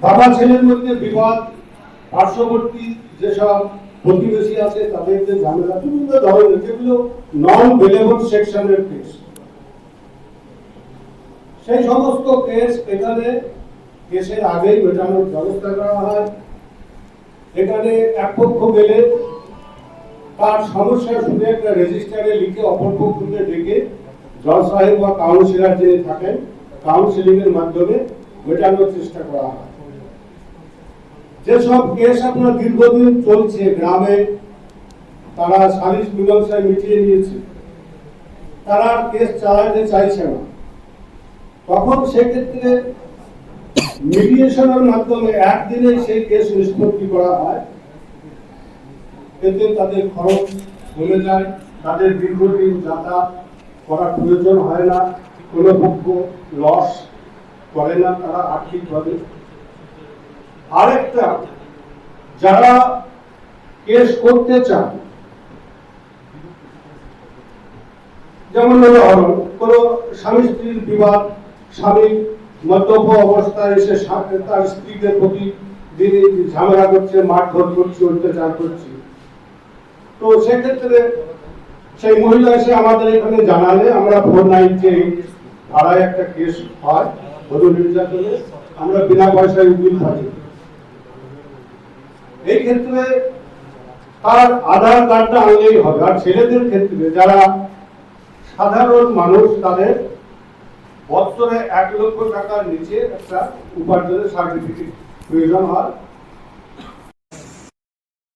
বাবা ছেলের মধ্যে বিবাদ, পার্শ্ববর্তী যেসব প্রতিবেশী আছে তাদের যে ঝামেলা, বিভিন্ন ধরনের যেগুলো নন ভেলেবল সেকশনের কেস সেই সমস্ত কেস এখানে কেসের আগেই মেটানোর ব্যবস্থা করা হয়। এখানে এক পক্ষ গেলে তার সমস্যা শুনে একটা রেজিস্টারে লিখে অপর পক্ষকে ডেকে জজ সাহেব বা কাউন্সিলর যিনি থাকেন কাউন্সিলিং এর মাধ্যমে মেটানোর চেষ্টা করা হয়। যেসব কেস আপনার দীর্ঘদিন চলছে গ্রামে, তারা সালিশ মীমাংসায় মিটিয়ে নিয়েছে। তারা কেস চালাতে চাইছে না। তখন সেক্ষেত্রে মিডিয়েশনের মাধ্যমে একদিনে সেই কেস নিষ্পত্তি করা হয়। এতে তাদের খরচ কমে যায়, তাদের দীর্ঘদিন যাতায়াত করার প্রয়োজন হয় না, কোনো পক্ষ লস করে না, তারা আর্থিকভাবে আরেকটা, যারা কেস করতে চান, যেমন উদাহরণ কোন স্বামী স্ত্রীর বিবাদ, স্বামী মদ্যপ অবস্থায় এসে তার স্ত্রীদের প্রতি ঝামেলা করছে, মারধর করছে, অত্যাচার করছে, তো সেক্ষেত্রে সেই মহিলা এসে আমাদের এখানে জানালে, আমরা ফোর নাইনটি ভাড়ায় একটা কেস হয় বধূ নির্যাতনে আমরা বিনা পয়সায় উকিল থাকি। এই ক্ষেত্রে তার আধার কার্ডটা আনলেই হবে। আর ছেলেদের ক্ষেত্রে যারা সাধারণ মানুষ, তাদের বছরে এক লক্ষ টাকার নিচে একটা উপার্জনের সার্টিফিকেট প্রয়োজন হয়।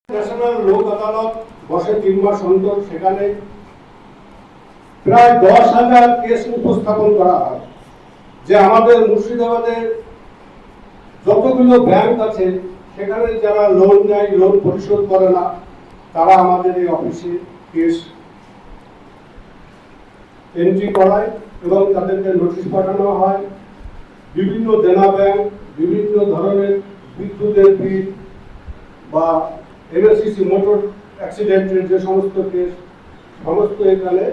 ন্যাশনাল লোক আদালত বসে তিন মাস অন্তর সেখানে প্রায় দশ হাজার কেস উপস্থাপন করা হয়। যে আমাদের মুর্শিদাবাদের যতগুলো ব্যাংক আছে সেখানে যারা লোন নেয় লোন পরিশোধ করে না, তারা আমাদের এই অফিসে কেস এন্ট্রি করায় এবং তাদেরকে নোটিশ পাঠানো হয়। বিভিন্ন দেনা ব্যাংক বিভিন্ন ধরনের বিদ্যুতের বিল বা এমএসসিসি মোটর অ্যাক্সিডেন্টের যে সমস্ত কেস সমস্ত এখানে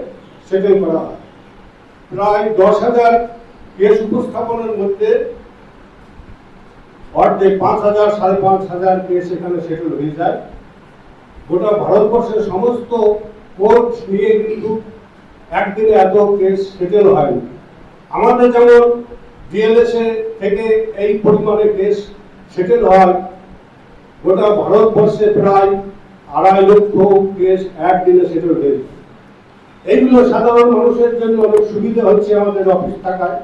সেটেল করা হয়। প্রায় দশ হাজার কেস উপস্থাপনের মধ্যে অর্ধেক পাঁচ হাজার, সাড়ে পাঁচ হাজার কেস এখানে সেটেল হয়ে যায়। গোটা ভারতবর্ষের সমস্ত কোর্ট নিয়ে কিন্তু একদিনে এত কেস সেটেল হয়নি। আমাদের যেমন ডিএলএসএ থেকে এই পরিমাণে কেস সেটেল হয়, গোটা ভারতবর্ষে প্রায় আড়াই লক্ষ কেস একদিনে সেটেল হয়েছে এইগুলো সাধারণ মানুষের জন্য অনেক সুবিধা হচ্ছে আমাদের অফিস থাকায়।